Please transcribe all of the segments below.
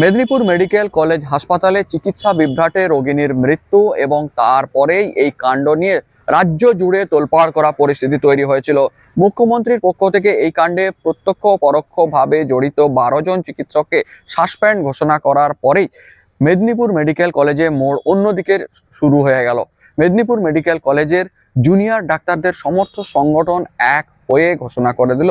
Medinipur medical college হাসপাতালে চিকিৎসা বিভ্রাটে রোগিনীর মৃত্যু এবং তারপরেই এই কাণ্ড নিয়ে রাজ্য জুড়ে তোলপাড় করা পরিস্থিতি তৈরি হয়েছিল। মুখ্যমন্ত্রীর পক্ষ থেকে এই কাণ্ডে প্রত্যক্ষ পরোক্ষভাবে জড়িত বারো জন চিকিৎসককে সাসপেন্ড ঘোষণা করার পরেই মেদিনীপুর মেডিকেল কলেজে মোড় অন্যদিকে শুরু হয়ে গেল। মেদিনীপুর মেডিকেল কলেজের জুনিয়র ডাক্তারদের সমর্থ সংগঠন এক হয়ে ঘোষণা করে দিল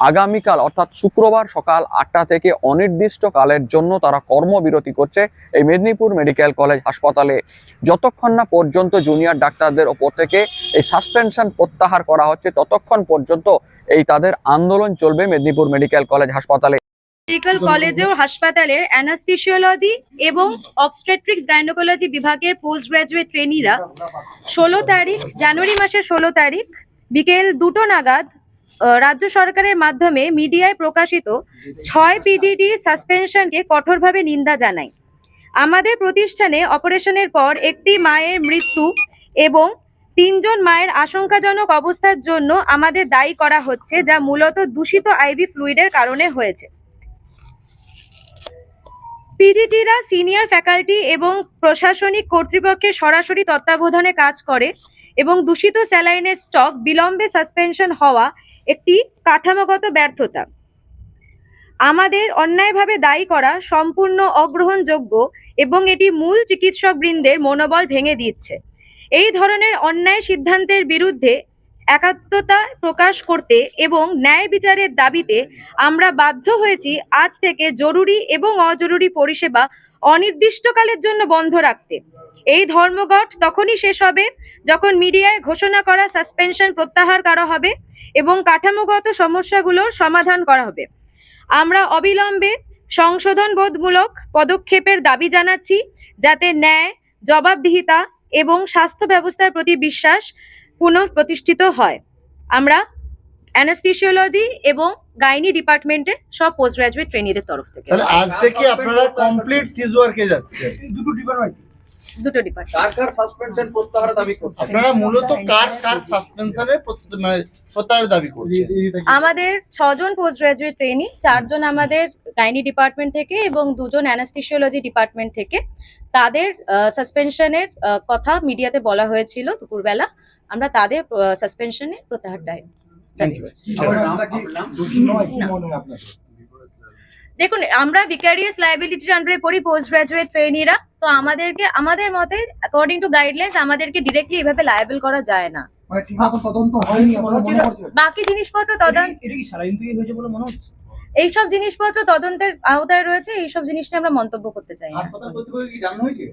আগামীকাল অর্থাৎ শুক্রবার সকাল আটটা থেকে অনির্দিষ্টকালের জন্য তারা কর্মবিরতি করছে এই মেদিনীপুর মেডিকেল কলেজ হাসপাতালে। যতক্ষণ না পর্যন্ত জুনিয়র ডাক্তারদের ওপর থেকে এই সাসপেনশন প্রত্যাহার করা হচ্ছে, ততক্ষণ পর্যন্ত এই তাদের আন্দোলন চলবে মেদিনীপুর মেডিকেল কলেজ হাসপাতালে। মেডিকেল কলেজ ও হাসপাতালের অ্যানাস্থিসিওলজি এবং অবস্ট্রেট্রিক্স গাইনোকোলজি বিভাগের পোস্ট গ্রাজুয়েট ট্রেনিরা ষোলো তারিখ, জানুয়ারি মাসের ষোলো তারিখ বিকেল দুটো নাগাদ রাজ্য সরকারের মাধ্যমে মিডিয়ায় প্রকাশিত ছয় পিজিটি সাসপেনশনকে কঠোরভাবে নিন্দা জানাই আমাদের প্রতিষ্ঠানে অপারেশনের পর একটি মায়ের মৃত্যু এবং তিনজন মায়ের আশঙ্কাজনক অবস্থার জন্য আমাদের দায়ী করা হচ্ছে, যা মূলত দূষিত আইভি ফ্লুইডের কারণে হয়েছে। পিজিটিরা সিনিয়র ফ্যাকাল্টি এবং প্রশাসনিক কর্তৃপক্ষের সরাসরি তত্ত্বাবধানে কাজ করে এবং দূষিত স্যালাইনের স্টক বিলম্বে সাসপেনশন হওয়া একটি কাঠামোগত ব্যর্থতা। আমাদের অন্যায়ভাবে দায়ী করা সম্পূর্ণ অগ্রহণযোগ্য এবং এটি মূল চিকিৎসকবৃন্দের মনোবল ভেঙে দিচ্ছে। এই ধরনের অন্যায় সিদ্ধান্তের বিরুদ্ধে একাত্মতা প্রকাশ করতে এবং ন্যায় বিচারের দাবিতে আমরা বাধ্য হয়েছি আজ থেকে জরুরি এবং অজরুরি পরিষেবা অনির্দিষ্টকালের জন্য বন্ধ রাখতে। এই ধর্মঘট তখনই শেষ হবে যখন মিডিয়ায় ঘোষণা করা সাসপেনশন প্রত্যাহার করা হবে এবং কাঠামোগত সমস্যাগুলোর সমাধান করা হবে। আমরা অবিলম্বে সংশোধনবোধমূলক পদক্ষেপের দাবি জানাচ্ছি যাতে ন্যায় জবাবদিহিতা এবং স্বাস্থ্য ব্যবস্থার প্রতি বিশ্বাস পুনঃপ্রতিষ্ঠিত হয়। আমরা অ্যানাস্থিসিওলজি এবং গাইনি ডিপার্টমেন্টের সব পোস্ট গ্রাজুয়েট ট্রেনিদের তরফ থেকে। তাহলে আজ থেকে আপনারা কমপ্লিট সিজ ওয়ার্কে যাচ্ছেন। দুটো ডিপার্টমেন্ট দুটো ডিপার্টমেন্ট কার কার সাসপেনশন প্রত্যাহার দাবি করছে আপনারা মূলত কার কার সাসপেনশনের মানে প্রত্যাহার দাবি করছেন? আমাদের ছজন পোস্ট গ্রাজুয়েট ট্রেনি চারজন আমাদের গাইনি ডিপার্টমেন্ট থেকে এবং দুজন অ্যানাস্থিসিওলজি ডিপার্টমেন্ট থেকে। তাদের সাসপেনশনের কথা মিডিয়াতে বলা হয়েছিল দুপুরবেলা। আমরা তাদের সাসপেনশনের প্রত্যাহার দায় দাবি করছি। দেখুন আমরা ভিকারিয়াস লাইবিলিটির আন্ডারে পড়ি পোস্ট গ্রাজুয়েট ট্রেনিরা তো আমাদেরকে আমাদের মতে অ্যাকর্ডিং টু গাইডলাইন্স আমাদেরকে ডিরেক্টলি এভাবে লায়াবল করা যায় না। মানে করছেন? বাকি জিনিসপত্র তদন্ত এইসব জিনিসপত্র তদন্তের আওতায় রয়েছে এইসব জিনিস নিয়ে আমরা মন্তব্য করতে চাই হাসপাতাল কর্তৃপক্ষ কি জানানো হয়েছে?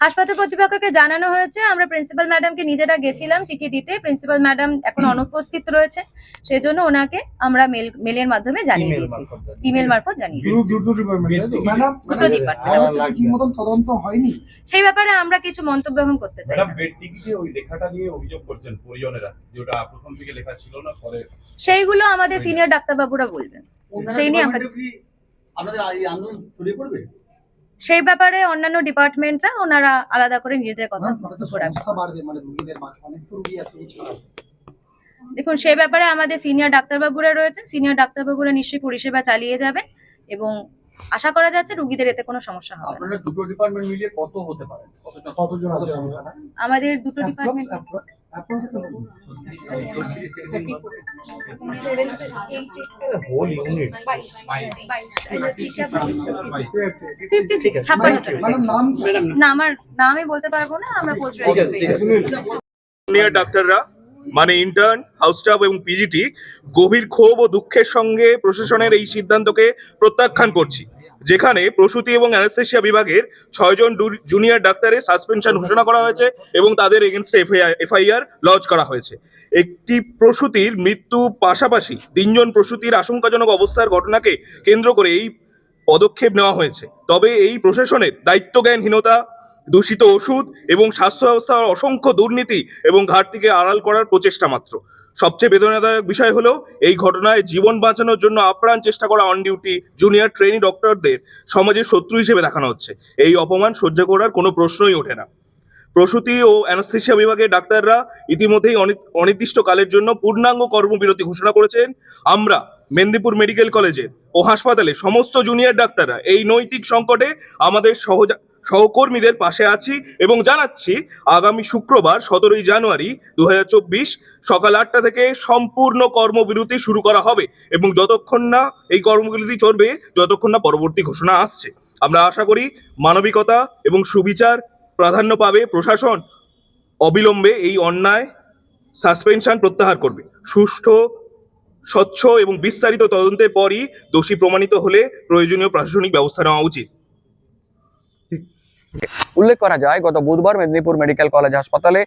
হাসপাতাল কর্তৃপক্ষকে জানানো হয়েছে আমরা প্রিন্সিপাল ম্যাডামকে নিজেরা গেছিলাম চিঠি দিতে প্রিন্সিপাল ম্যাডাম এখন অনুপস্থিত রয়েছে সেই জন্য ওনাকে আমরা মেল মেলের মাধ্যমে জানিয়ে দিয়েছি। ইমেল মারফত জানিয়ে শুধু দিয়েছি। দুটো ডিপার্টমেন্ট ম্যাডাম দুটো ডিপার্টমেন্ট মনে হচ্ছে ঠিক মতন তদন্ত হয়নি? সেই ব্যাপারে আমরা কিছু মন্তব্য এখন করতে চাই ম্যাডাম না। বেড টিকিটে ওই লেখাটা নিয়ে অভিযোগ করছেন পরিজনেরা যেটা প্রথম থেকে লেখা ছিল না পরে সেইগুলো আমাদের সিনিয়র ডাক্তারবাবুরা বলবেন। সেই নিয়ে আমরা এই আন্দোলন ছড়িয়ে পড়বে? সেই ব্যাপারে অন্যান্য ডিপার্টমেন্টরা ওনারা আলাদা করে নিজেদের কথা মানে এছাড়া দেখুন সেই ব্যাপারে আমাদের সিনিয়র ডাক্তারবাবুরা রয়েছে সিনিয়র ডাক্তারবাবুরা নিশ্চয়ই পরিষেবা চালিয়ে যাবেন এবং আশা করা যাচ্ছে রুগীদের এতে কোনো সমস্যা হবে আপনারা দুটো ডিপার্টমেন্ট মিলিয়ে কত হতে পারে? কতজন কতজন আছে? আপনারা? আমাদের দুটো ডিপার্টমেন্ট? ডাক্তাররা মানে ইন্টার্ন হাউস এবং পিজিটি গভীর ক্ষোভ ও দুঃখের সঙ্গে প্রশাসনের এই সিদ্ধান্তকে প্রত্যাখ্যান করছি। যেখানে প্রসূতি এবং অ্যানেস্থেশিয়া বিভাগের ছয়জন জুনিয়র ডাক্তারের সাসপেনশন ঘোষণা করা হয়েছে এবং তাদের এগেনস্টে এফআইআর লঞ্চ করা হয়েছে। একটি প্রসূতির মৃত্যু পাশাপাশি তিনজন প্রসূতির আশঙ্কাজনক অবস্থার ঘটনাকে কেন্দ্র করে এই পদক্ষেপ নেওয়া হয়েছে। তবে এই প্রশাসনের দায়িত্বজ্ঞানহীনতা দূষিত ওষুধ এবং স্বাস্থ্য ব্যবস্থার অসংখ্য দুর্নীতি এবং ঘাটতিকে আড়াল করার প্রচেষ্টা মাত্র। সবচেয়ে বেদনাদায়ক বিষয় হলো এই ঘটনায় জীবন বাঁচানোর জন্য আপ্রাণ চেষ্টা করা অন ডিউটি জুনিয়র ট্রেনি ডক্টরদের সমাজের শত্রু হিসেবে দেখানো হচ্ছে। এই অপমান সহ্য করার কোনো প্রশ্নই ওঠে না। প্রসূতি ও অ্যানাস্থেশিয়া বিভাগের ডাক্তাররা ইতিমধ্যেই অনি- অনির্দিষ্টকালের জন্য পূর্ণাঙ্গ কর্মবিরতি ঘোষণা করেছেন। আমরা মেদিনীপুর মেডিকেল কলেজে ও হাসপাতালে সমস্ত জুনিয়র ডাক্তাররা এই নৈতিক সংকটে আমাদের সহজা সহকর্মীদের পাশে আছি এবং জানাচ্ছি আগামী শুক্রবার সতেরোই জানুয়ারি দু হাজার চব্বিশ সকাল আটটা থেকে সম্পূর্ণ কর্মবিরতি শুরু করা হবে এবং যতক্ষণ না এই কর্মবিরতি চলবে, যতক্ষণ না পরবর্তী ঘোষণা আসছে। আমরা আশা করি মানবিকতা এবং সুবিচার প্রাধান্য পাবে, প্রশাসন অবিলম্বে এই অন্যায় সাসপেনশন প্রত্যাহার করবে। সুষ্ঠু, স্বচ্ছ এবং বিস্তারিত তদন্তের পরই দোষী প্রমাণিত হলে প্রয়োজনীয় প্রশাসনিক ব্যবস্থা নেওয়া উচিত। উল্লেখ করা যায়, গত বুধবার মেদিনীপুর মেডিকেল কলেজ হাসপাতালে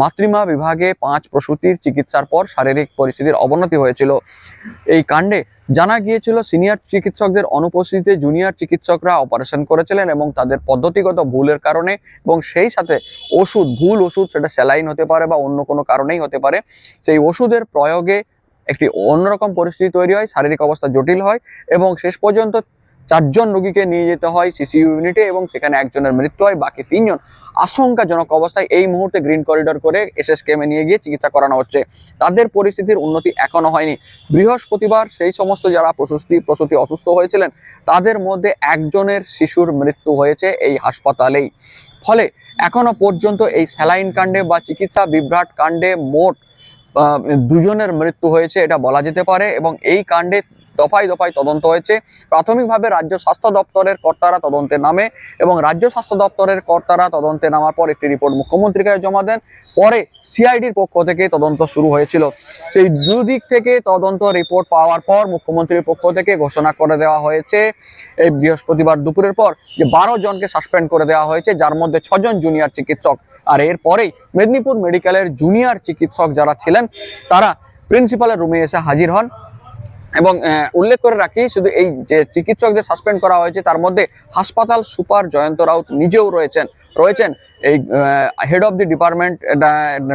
মাতৃমা বিভাগে পাঁচ প্রসূতির চিকিৎসার পর শারীরিক পরিস্থিতির অবনতি হয়েছিল। এই কাণ্ডে জানা গিয়েছিল, সিনিয়র চিকিৎসকদের অনুপস্থিতিতে জুনিয়র চিকিৎসকরা অপারেশন করেছিলেন এবং তাদের পদ্ধতিগত ভুলের কারণে এবং সেই সাথে ওষুধ, ভুল ওষুধ, সেটা স্যালাইন হতে পারে বা অন্য কোনো কারণেই হতে পারে, সেই ওষুধের প্রয়োগে একটি অন্যরকম পরিস্থিতি তৈরি হয়, শারীরিক অবস্থা জটিল হয় এবং শেষ পর্যন্ত চারজন রোগীকে নিয়ে যেতে হয় সিসি ইউনিটে এবং সেখানে একজনের মৃত্যু হয়, বাকি তিনজন আশঙ্কাজনক অবস্থায় এই মুহূর্তে গ্রিন করিডোর করে এসএসকেএমে নিয়ে গিয়ে চিকিৎসা করানো হচ্ছে। তাদের পরিস্থিতির উন্নতি এখনও হয়নি। বৃহস্পতিবার সেই সমস্ত যারা প্রসূতি প্রসূতি অসুস্থ হয়েছিলেন, তাদের মধ্যে একজনের শিশুর মৃত্যু হয়েছে এই হাসপাতালেই। ফলে এখনও পর্যন্ত এই স্যালাইন কাণ্ডে বা চিকিৎসা বিভ্রাট কাণ্ডে মোট দুজনের মৃত্যু হয়েছে, এটা বলা যেতে পারে এবং এই কাণ্ডে দফায় দফায় তদন্ত হয়েছে। প্রাথমিকভাবে রাজ্য স্বাস্থ্য দপ্তরের কর্তারা তদন্তে নামে এবং রাজ্য স্বাস্থ্য দপ্তরের কর্তারা তদন্তে নামার পর একটি রিপোর্ট মুখ্যমন্ত্রীকে জমা দেন। পরে সিআইডির পক্ষ থেকে তদন্ত শুরু হয়েছিল। সেই দুদিক থেকে তদন্ত রিপোর্ট পাওয়ার পর মুখ্যমন্ত্রীর পক্ষ থেকে ঘোষণা করে দেওয়া হয়েছে। এই বৃহস্পতিবার দুপুরের পর যে বারো জনকে সাসপেন্ড করে দেওয়া হয়েছে, যার মধ্যে ছজন জুনিয়র চিকিৎসক। আর এরপরেই মেদিনীপুর মেডিকেলের জুনিয়র চিকিৎসক যারা ছিলেন, তারা প্রিন্সিপালের রুমে এসে হাজির হন। এবং উল্লেখ করে রাখি, শুধু এই যে চিকিৎসকদের সাসপেন্ড করা হয়েছে, তার মধ্যে হাসপাতাল সুপার জয়ন্ত রাউত নিজেও রয়েছেন। রয়েছেন এই হেড অফ দি ডিপার্টমেন্ট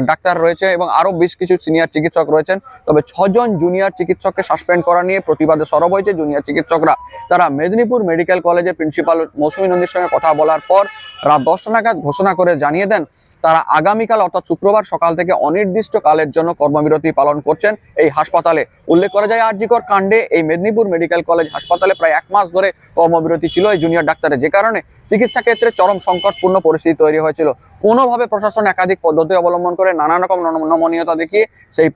ডাক্তার রয়েছে এবং আরও বেশ কিছু সিনিয়র চিকিৎসক রয়েছেন। তবে ছজন জুনিয়র চিকিৎসককে সাসপেন্ড করা নিয়ে প্রতিবাদে সরব হয়েছে জুনিয়র চিকিৎসকরা। তারা মেদিনীপুর মেডিকেল কলেজের প্রিন্সিপাল মৌসুমী নন্দীর সঙ্গে কথা বলার পর রাত দশটা নাগাদ ঘোষণা করে জানিয়ে দেন, তারা আগামীকাল অর্থাৎ শুক্রবার সকাল থেকে অনির্দিষ্ট কালের জন্য কর্মবিরতি পালন করছেন এই হাসপাতালে। উল্লেখ করা যায়, আরজিকর কাণ্ডে এই মেদিনীপুর মেডিকেল কলেজ হাসপাতালে প্রায় এক মাস ধরে কর্মবিরতি ছিল এই জুনিয়র ডাক্তারের। যে কারণে চিকিৎসা ক্ষেত্রে চরম সংকটপূর্ণ পরিস্থিতি তৈরি হয়েছিল। কোনোভাবে প্রশাসন একাধিক পদ্ধতি অবলম্বন করে নানা রকম নমনীয়তা দেখিয়ে সেই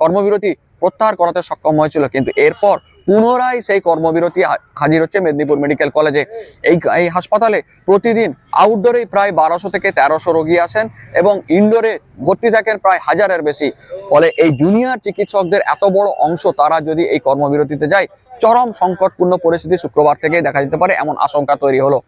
কর্মবিরতি প্রত্যাহার করাতে সক্ষম হয়েছিল। কিন্তু এরপর পুনরায় সেই কর্মবিরতি হাজির হচ্ছে মেদিনীপুর মেডিকেল কলেজে। এই এই হাসপাতালে প্রতিদিন আউটডোরে প্রায় বারোশো থেকে তেরোশো রোগী আসেন এবং ইনডোরে ভর্তি থাকেন প্রায় হাজারের বেশি। ফলে এই জুনিয়র চিকিৎসকদের এত বড় অংশ তারা যদি এই কর্মবিরতিতে যায়, চরম সংকটপূর্ণ পরিস্থিতি শুক্রবার থেকেই দেখা যেতে পারে, এমন আশঙ্কা তৈরি হলো।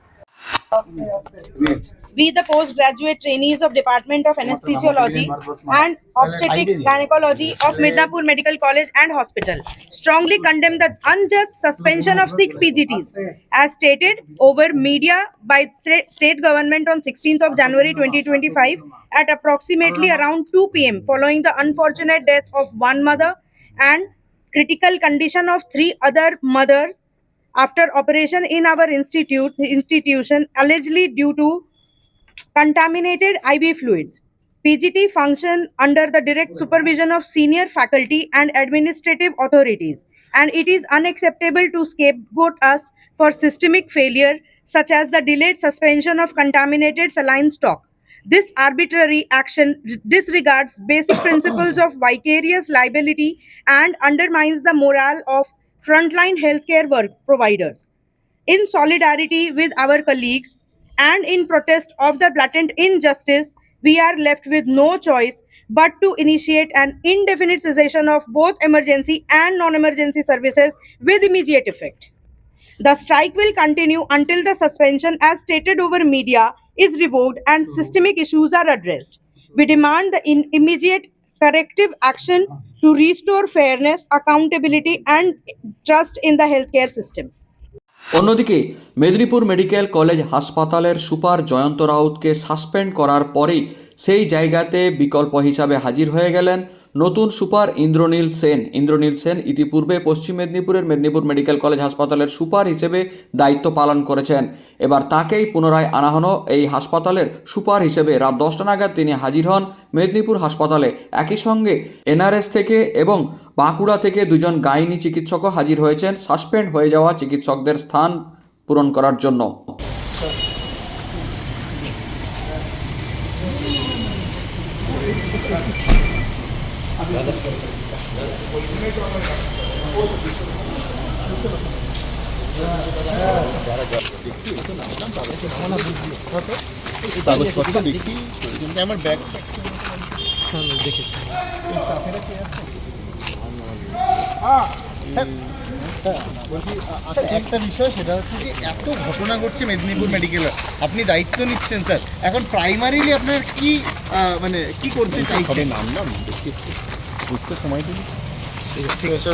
We, the postgraduate trainees of Department of Anesthesiology and Obstetrics Gynecology of Midnapur Medical College and Hospital, strongly condemn the unjust suspension of six PGTs, as stated over media by sta- state government on 16th of January 2025 at approximately around 2 p.m. following the unfortunate death of one mother and critical condition of three other mothers after operation in our institute institution allegedly due to contaminated IV fluids. PGT function under the direct supervision of senior faculty and administrative authorities, and it is unacceptable to scapegoat us for systemic failure such as the delayed suspension of contaminated saline stock. This arbitrary action disregards basic principles of vicarious liability and undermines the morale of frontline healthcare work providers. In solidarity with our colleagues and in protest of the blatant injustice, we are left with no choice but to initiate an indefinite cessation of both emergency and non emergency services with immediate effect. The strike will continue until the suspension, as stated over media, is revoked and systemic issues are addressed. We demand the in- immediate corrective action to restore fairness, accountability, and trust in the healthcare system. অন্যদিকে Medinipur medical college হাসপাতালের super Jayanta রাউতকে suspend করার পরেই সেই জায়গাতে বিকল্প হিসাবে হাজির হয়ে গেলেন নতুন সুপার ইন্দ্রনীল সেন। ইন্দ্রনীল সেন ইতিপূর্বে পশ্চিম মেদিনীপুরের মেদিনীপুর মেডিকেল কলেজ হাসপাতালের সুপার হিসেবে দায়িত্ব পালন করেছেন। এবার তাকেই পুনরায় আনা হলো এই হাসপাতালের সুপার হিসেবে। রাত দশটা নাগাদ তিনি হাজির হন মেদিনীপুর হাসপাতালে। একই সঙ্গে এনআরএস থেকে এবং বাঁকুড়া থেকে দুজন গাইনি চিকিৎসকও হাজির হয়েছেন। সাসপেন্ড হয়ে যাওয়া চিকিৎসকদের স্থান পূরণ করার জন্য। কাগজপত্র দেখি। কিন্তু আমার ব্যাগ বলছি আচ্ছা একটা বিষয় সেটা হচ্ছে যে এত ঘটনা ঘটছে মেদিনীপুর মেডিকেলে আপনি দায়িত্ব নিচ্ছেন স্যার। এখন প্রাইমারিলি আপনার কি মানে কি করতে চাইছেন? নামলাম বুঝতে সময় দিন ঠিক আছে